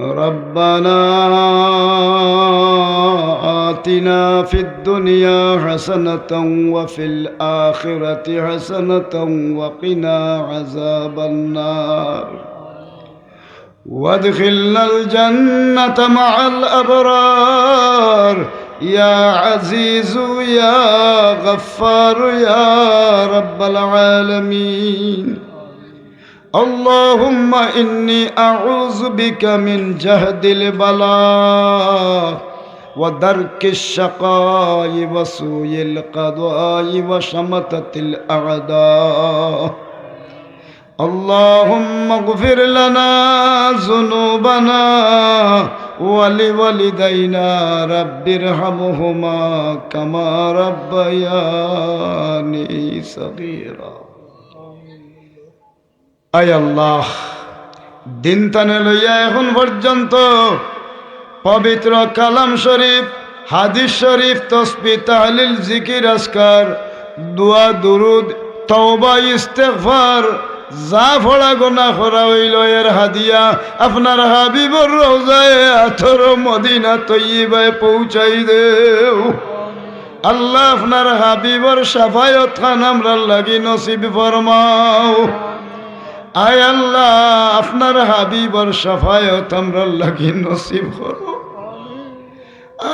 ربنا آتنا في الدنيا حسنة وفي الآخرة حسنة وقنا عذاب النار. وادخلنا الجنة مع الأبرار. يا عزيز يا غفار يا رب العالمين. اللهم إني أعوذ بك من جهد البلاء ودرك الشقاء وسوء القضاء وشمتة الأعداء اللهم اغفر لنا ذنوبنا ولوالدينا رب ارحمهما كما ربياني صغيرا আয় আল্লাহ, দিন তানে লইয়া এখন পর্যন্ত পবিত্র কালাম শরীফ, হাদিস শরীফ, তসবি, তাহলিল, জিকির আসকার দোয়া, দুরুদ, তওবা, ইস্তেগফার, যা ফড়া গোনা করা হইল এর হাদিয়া, আপনার হাবিবর রোজায় আথর মদিনা তৈবায় পৌঁছাই দেও। আল্লাহ আপনার হাবিবর সাফায়ত খান, আমরা লাগি নসিব ফরমাও। আয় আল্লাহ, আপনার হাবিবর সাফায়ত আমরা লাগি নসিব করো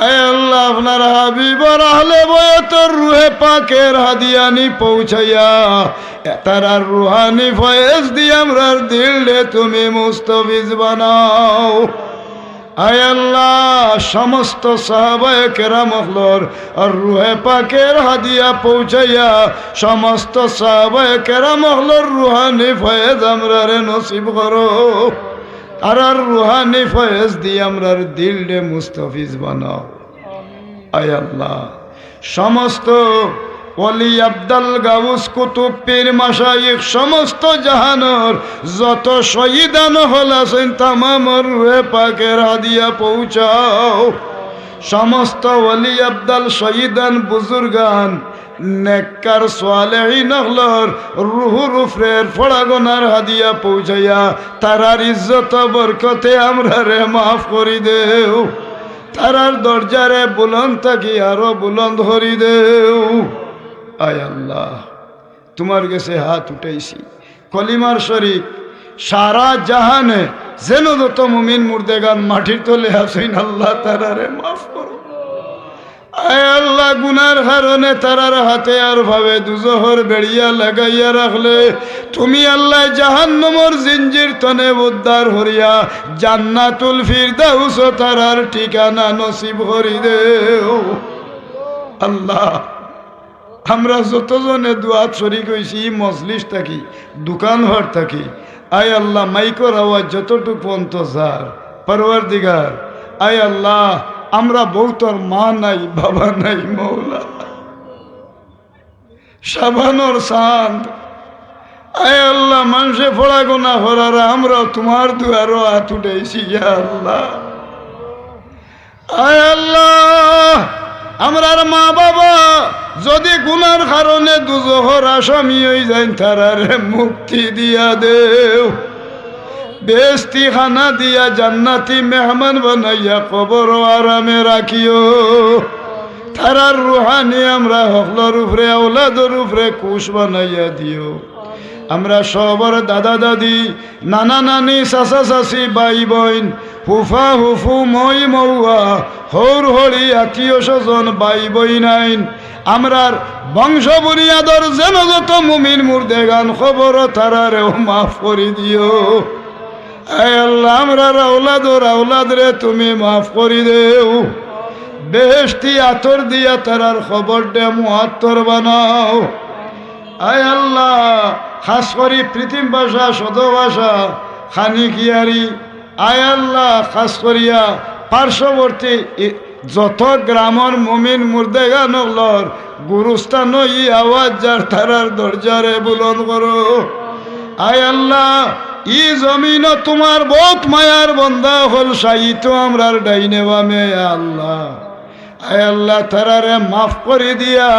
আয় আল্লাহ, আপনার হাবিবর আহলে বয়তর রুহে পাকের হাদিয়ানি পৌঁছাইয়া, তার রুহানি ফয়েজ দিয়ে আমরার দিলে তুমি মুস্তফিজ বানাও। সমস্ত আর রুহে পাকের হাদিয়া পৌঁছাইয়া সমস্ত রুহানি ফয়েজ আমরারে নসিব করো। আর আর রুহানি ফয়েজ দিয়ে আমরার দিলডে মুস্তফিজ বানাও। আয় সমস্ত অলি আব্দাল গাউস কুতুব পীর মাসাইক সমস্ত জাহানোর যত শহীদান হল আছেন তামামর রুহে পাকের হাদিয়া পৌঁছাও। সমস্ত অলি আব্দাল শহীদান বুজুর্গান, নেককার সোয়ালেহীন হলর রুহু রুফরের ফড়াগনার হাদিয়া পৌঁছাইয়া তারার ইজ্জত বরকতে আমরা রে মাফ করি দেও। তারার দরজারে বুলন্দ থাকি আরও বুলন্দ হরি দেও। আয় আল্লাহ, তোমার কাছে হাত উঠাইছি। কলিমার শরীফ, সারা জাহানে যেন যত মুমিন মুর্দেগান মাটির তলে আসেন আল্লাহ তারারে মাফ করো আয় আল্লাহ, গুনার কারণে তারার হাতে আর ভাবে দুজহর বেড়িয়া লাগাইয়া রাখলে, তুমি আল্লাহ জাহান্নমর জিঞ্জির তনে উদ্ধার হরিয়া জান্নাতুল ফিরদাউস তারার ঠিকানা নসিব হরি দেও আল্লাহ আমরা যতজনে দোয়াত শরিক হয়েছি মজলিস থাকি দোকান ঘর থাকি, আয় আল্লাহ, মাইকর আওয়াজ যতটুক পন্ত যার পরওয়ার দিগার আয় আল্লাহ, আমরা বৌতর মা নাই, বাবা নাই, মৌলা সাবানোর শান্ত আয় আল্লাহ, মানুষে ফোড়া গোনা ফোড়ার আমরা তোমার দুয়ারও হাত উঠেছি আল্লাহ। আয় আল্লাহ! আমরার মা বাবা যদি গুনার কারণে দুজহর আসামি হয়ে যায় তারারে মুক্তি দিয়া দেও। বেস্তি খানা দিয়া জান্নাতি মেহমান বানাইয়া কবর আরামে রাখিও। তারার রুহানি আমরা হকলর উপরে, আওলাদর উপরে কুশ বানাইয়া দিও। আমরা সবর দাদা দাদি, নানা নানি, চাচা চাচি বাই বইন হুফা হুফু মই মৌয়া হৌর হরি আত্মীয় স্বজন বাই বই নাইন আমরার বংশ বুনিয়াদর যেন যত মুমিন মুর্দে গান খবর তারারেও মাফ করে দিও আল্লাহ, আমরার আওলাদর আওলাদ রে, তুমি মাফ করে দেও। বেহস্তি আতর দিয়া তারার খবর দে মুহাত্তর বানাও। আয় আল্লাহ খাস করি পৃথিবী ভাষা, সদ ভাষা, খানি কিয়ারি, আয় আল্লাহ, খাস করিয়া পার্শ্ববর্তী যত গ্রামর মুমিন মুর্দেগানলর গুরুস্থান ই আওয়াজ যার তারার দরজারে বুলন করো। আয় আল্লাহ, ই জমিন তোমার বহুত মায়ার বন্ধা হল সাহিত্য আমরার ডাইনে বামে আল্লাহ। আয় আল্লাহ, তারারে মাফ করে দিয়া,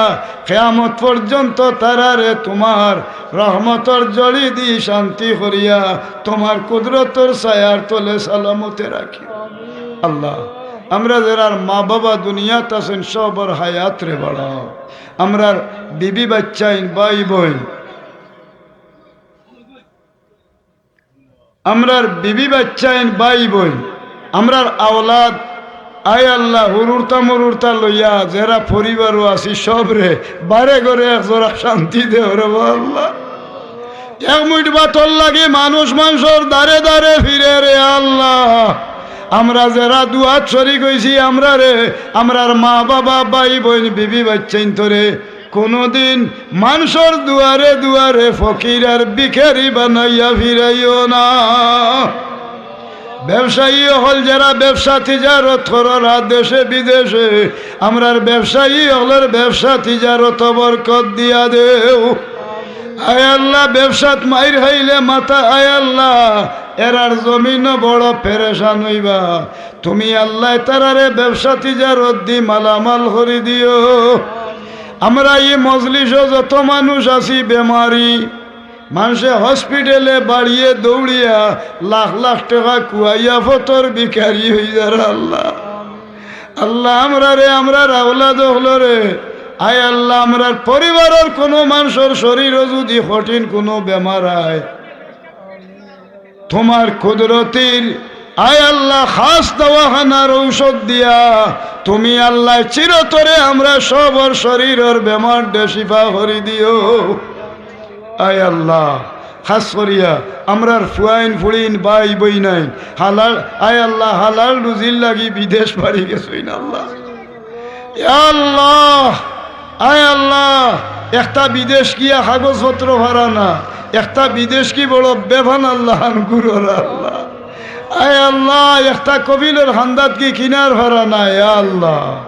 কেয়ামত পর্যন্ত তারারে তোমার রহমতর জড়ি দি শান্তি করিয়া তোমার কুদরতর ছায়ার তলে সালামতে রাখি আল্লাহ, আমরা যারার মা বাবা দুনিয়াত আছেন, সবর হায়াত রে বাড়াও। আমরার বিবি বাচ্চাইন বাই বই আমরার বিবি বাচ্চাইন বাই বই আমরার আওলাদ আয় আল্লাহ, হুরুরতা মরুরতা লইয়া যারা পরিবারও আছি সব রে বারে ঘরে একজোড়া শান্তি দেও রে আল্লাহ। এক মুঠ বাতল লাগে মানুষ মানুষের দারে দারে ফিরে রে আল্লাহ। আমরা যারা দুয়াত শরিক হয়েছি আমরা রে, আমরার মা বাবা, ভাই বোন, বিবি বাচ্চাইন তোরে কোনোদিন মানুষের দুয়ারে দুয়ারে ফকির আর বিখারি বানাইয়া ফিরাইও না। ব্যবসায়ী হল যারা ব্যবসা তিজারত কররা দেশে, বিদেশে। আমরার ব্যবসায়ী হলের ব্যবসা তিজারত বরকত দিয়া দেও। আয় আল্লাহ, ব্যবসাত মাইর হইলে মাথা, আয় আল্লাহ, এরার জমিন বড় পেরেশান হইবা। তুমি আল্লাহ তারারে ব্যবসা তিজারত দি মালামাল করি দিও। আমরা এই মজলিস যত মানুষ আছি, বেমারি মানুষে হসপিটালে বাড়িয়ে দৌড়িয়া লাখ লাখ টাকা কুয়াইয়া ফতর বিকারি হয়ে যার আল্লাহ। আল্লাহ আমরা রে, আমরা রাওলাদ হলো রে। আয় আল্লাহ আমরার পরিবারের কোনো মানুষের শরীরও যদি কঠিন কোনো বেমার আয় তোমার কুদরতির, আয় আল্লাহ, খাস দওয়াখানার ঔষধ দিয়া তুমি আল্লাহ চিরতরে আমরা সবর শরীরের বেমার দেশিফা করি দিও। আয় আল্লাহ, খাস করিয়া আমরার ফুয়াইন ফুড়িন বাই বই নাই। হালাল, আয় আল্লাহ, হালাল রুজির লাগি বিদেশ বাড়ি গেছই না আল্লাহ আল্লাহ, আয় আল্লাহ, একটা বিদেশ গিয়া কাগজপত্র ভাড়া না? একটা বিদেশ কি বড় বেভান আল্লাহ গুরুর আল্লাহ। আয় আল্লাহ, একটা কবিলের হান্দাত কি কিনার ভরা না আল্লাহ।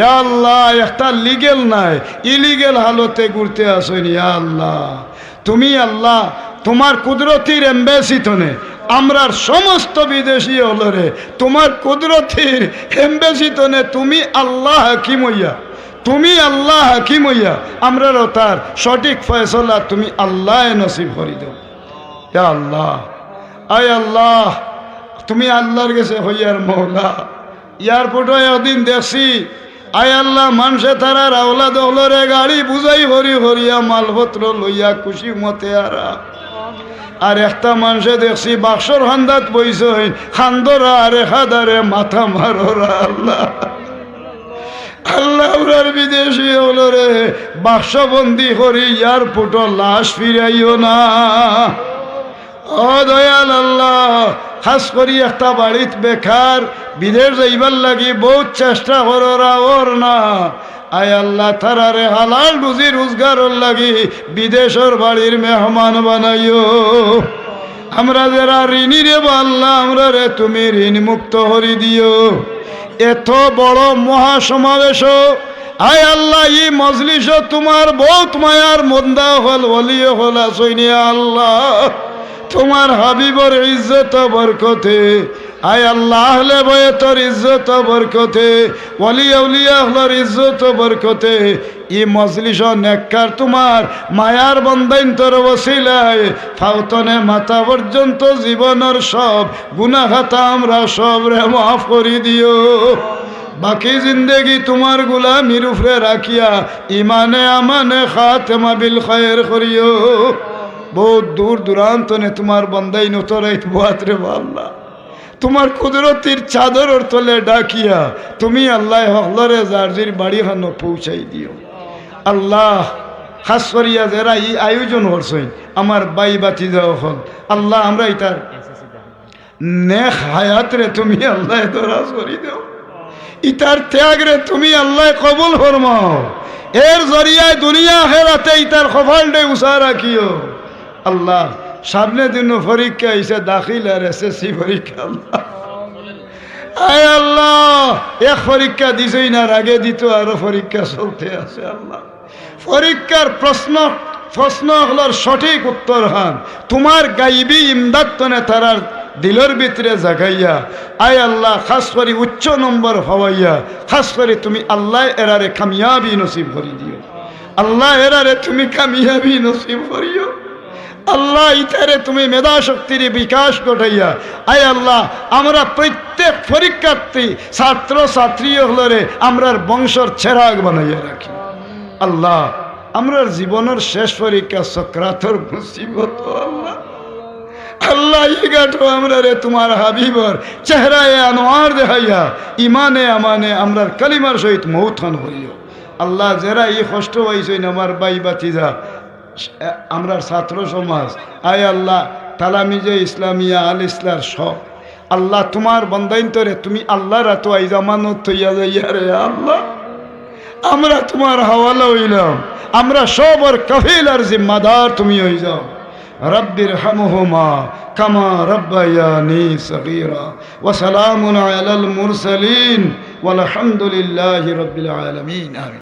আল্লাহ, একটা লিগেল নাই। ইলিগেল হালতে ঘুরতে আসেন আল্লাহ। তুমি আল্লাহ, তোমার কুদরতির এম্বাসিতনে আমরার সমস্ত বিদেশি হলরে তোমার কুদরতির এম্বাসিতনে তুমি আল্লাহ হাকিম তুমি আল্লাহ হাকিম হইয়া তার সঠিক ফয়সলা তুমি আল্লাহ নসিব করি দেও। আল্লাহ, আয় আল্লাহ, তুমি আল্লাহর গেছে হইয়ার মৌলা এয়ারপোর্টে ওদিন দেখছি আয় আল্লাহ মানুষে তারা রাওলা দহলরে গাড়ি বুঝাই হরি হরিয়া মালপত্র লইয়া খুশি মতে আরা আর একটা মানুষে দেখছি বাক্সর হান্দাত বইসই খান্দরা আরে খাদারে মাথা মারোরা আল্লাহ। আল্লাহ ওরার বিদেশি হলো রে বাক্সবন্দি করি এয়ারপোর্ট লাশ ফিরাইও না। ও আল্লাহ খাস করি একটা বাড়িত বেকার, বিদেশ যাইবার লাগি বহুত চেষ্টা করার ওর না। আয় আল্লাহ, তারারে হালাল রুজি রোজগারর লাগি বিদেশের বাড়ির মেহমান বানাইও। আমরা যারা ঋণী রে আল্লাহ, আমরা রে তুমি ঋণ মুক্ত হরি দিও। এত বড় মহাসমাবেশ আয় আল্লাহ ই মজলিস তোমার বহুত মায়ার মন্দা হল বলিয়ে হল, আসইনি আল্লাহ। তোমার হাবিবর ইজ্জত বরকতে। আয় আল্লাহ আহলে বয়তর ইজ্জত বরকতে ওলি আউলিয়া ইজ্জত বরকতে। ই মজলিস নেককার তোমার মায়ার বন্দাইন তোর বসিলায় ফাউতনে মাথা পর্যন্ত জীবনের সব গুনাখাতা আমরা সব রে মাফ করি দিও। বাকি জিন্দেগি তোমার গুলামির উপরে রাখিয়া ইমানে আমানে খাতেমা বিল খয়ের করিও। বহুত দূর দূরান্ত নে তোমার বন্দাই নতরাইত বোয়াতরে আল্লাহ। তোমার কুদরতির চাদরের তলে ডাকিয়া তুমি আল্লাহ হলরে জার্জির বাড়ি হানো পৌঁছাই দিও। আল্লাহ খাস করিয়া যারা এই আয়োজন করছেন, আমার বাই বাতি দেওয়া হল আল্লাহ আমরা এটার নেক হায়াত রে তুমি আল্লাহ দরাজ করি দেও। ইতার ত্যাগ রে তুমি আল্লাহ কবুল ফরমাও। এর জরিয়ায় দুনিয়া হেরাতে ইতার ডে উষা রাখিও। আল্লাহ, সামনে দিন পরীক্ষা হিসে দাখিল আর এসএসসি পরীক্ষা, আল্লাহ। আয় আল্লাহ, এক পরীক্ষা দিছই না আগে দিত আরও পরীক্ষা চলতে আছে, আল্লাহ। পরীক্ষার প্রশ্ন প্রশ্ন হলোর সঠিক উত্তর হান। তোমার গাইবি ইমদাদ তনে তারার দিলের ভিতরে জাগাইয়া, আয় আল্লাহ, খাস করে উচ্চ নম্বর হওয়াইয়া, খাস করে তুমি আল্লাহ এরারে কামিয়াবি নসিব করি দিও। আল্লাহ এরারে তুমি কামিয়াবি নসিব করিও। আল্লাহ ইতারে তুমি মেধা শক্তির বিকাশ ঘটাইয়া। আয় আল্লাহ, আমরা প্রত্যেক পরীক্ষার্থী ছাত্র ছাত্রী হলরে আমরার বংশর ছেড়াগ বানাইয়া রাখি। আল্লাহ, আমরার জীবনের শেষ পরীক্ষা সক্রাতর মুসিবত আল্লাহ। আল্লাহ ইগাটো আমরা রে, তোমার হাবিবর চেহারায় আনোয়ার দেখাইয়া ইমানে আমানে আমরার কালিমার সহিত মৌথান হইও। আল্লাহ, যারা এই কষ্ট হয়েছেন আমার বাই বাতিজা আমরার ছাত্র সমাজ। আয় আল্লাহ, তালামিজে ইসলামিয়া, আল ইসলার সব। আল্লাহ তোমার বন্দাইন্তরে তুমি আল্লাহ রাতো আই জামানত থইয়া যাইয়া রে আল্লাহ। আমরা তোমার হাওয়ালা হইলাম। আমরা সবর কফিল আর জিম্মাদার তুমি হই যাও। রব্বির হামহুমা কামা রব্বায়ানি সগীরা। ওয়া সালামুন আলাল মুরসালিন। ওয়ালহামদুলিল্লাহি রাব্বিল আলামিন। আমিন।